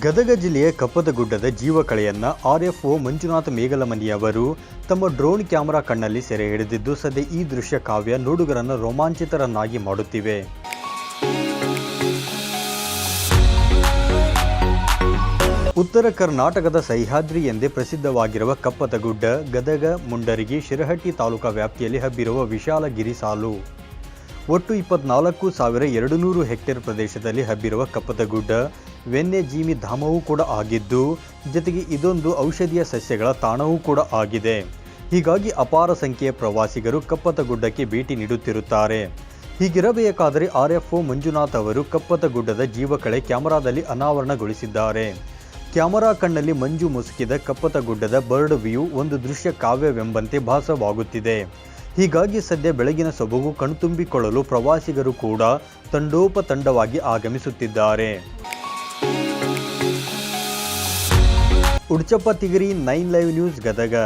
ಗದಗ ಜಿಲ್ಲೆಯ ಕಪ್ಪದಗುಡ್ಡದ ಜೀವಕಳೆಯನ್ನ ಆರ್ಎಫ್ಒ ಮಂಜುನಾಥ ಮೇಗಲಮನಿ ಅವರು ತಮ್ಮ ಡ್ರೋನ್ ಕ್ಯಾಮೆರಾ ಕಣ್ಣಲ್ಲಿ ಸೆರೆ ಹಿಡಿದಿದ್ದು ಸದ್ಯ ಈ ದೃಶ್ಯ ಕಾವ್ಯ ನೋಡುಗರನ್ನು ರೋಮಾಂಚಿತರನ್ನಾಗಿ ಮಾಡುತ್ತಿವೆ. ಉತ್ತರ ಕರ್ನಾಟಕದ ಸಹ್ಯಾದ್ರಿ ಎಂದೇ ಪ್ರಸಿದ್ಧವಾಗಿರುವ ಕಪ್ಪತಗುಡ್ಡ ಗದಗ, ಮುಂಡರಗಿ, ಶಿರಹಟ್ಟಿ ತಾಲೂಕಾ ವ್ಯಾಪ್ತಿಯಲ್ಲಿ ಹಬ್ಬಿರುವ ವಿಶಾಲ ಗಿರಿ ಸಾಲು. ಒಟ್ಟು ಇಪ್ಪತ್ನಾಲ್ಕು ಸಾವಿರ ಎರಡು ನೂರು ಹೆಕ್ಟೇರ್ ಪ್ರದೇಶದಲ್ಲಿ ಹಬ್ಬಿರುವ ಕಪ್ಪತಗುಡ್ಡ ವನ್ಯಜೀವಿ ಧಾಮವೂ ಕೂಡ ಆಗಿದ್ದು, ಜೊತೆಗೆ ಇದೊಂದು ಔಷಧೀಯ ಸಸ್ಯಗಳ ತಾಣವೂ ಕೂಡ ಆಗಿದೆ. ಹೀಗಾಗಿ ಅಪಾರ ಸಂಖ್ಯೆಯ ಪ್ರವಾಸಿಗರು ಕಪ್ಪತಗುಡ್ಡಕ್ಕೆ ಭೇಟಿ ನೀಡುತ್ತಿರುತ್ತಾರೆ. ಹೀಗಿರಬೇಕಾದರೆ ಆರ್ ಎಫ್ ಒ ಮಂಜುನಾಥ್ ಅವರು ಕಪ್ಪತಗುಡ್ಡದ ಜೀವಕಳೆ ಕ್ಯಾಮರಾದಲ್ಲಿ ಅನಾವರಣಗೊಳಿಸಿದ್ದಾರೆ. ಕ್ಯಾಮರಾ ಕಣ್ಣಲ್ಲಿ ಮಂಜು ಮುಸುಕಿದ ಕಪ್ಪತಗುಡ್ಡದ ಬರ್ಡ್ ವ್ಯೂ ಒಂದು ದೃಶ್ಯ ಕಾವ್ಯವೆಂಬಂತೆ ಭಾಸವಾಗುತ್ತಿದೆ. ಹೀಗಾಗಿ ಸದ್ಯ ಬೆಳಗಿನ ಸೊಬಗು ಕಣ್ತುಂಬಿಕೊಳ್ಳಲು ಪ್ರವಾಸಿಗರು ಕೂಡ ತಂಡೋಪತಂಡವಾಗಿ ಆಗಮಿಸುತ್ತಿದ್ದಾರೆ. Udchappa Tigari nine live news Gadag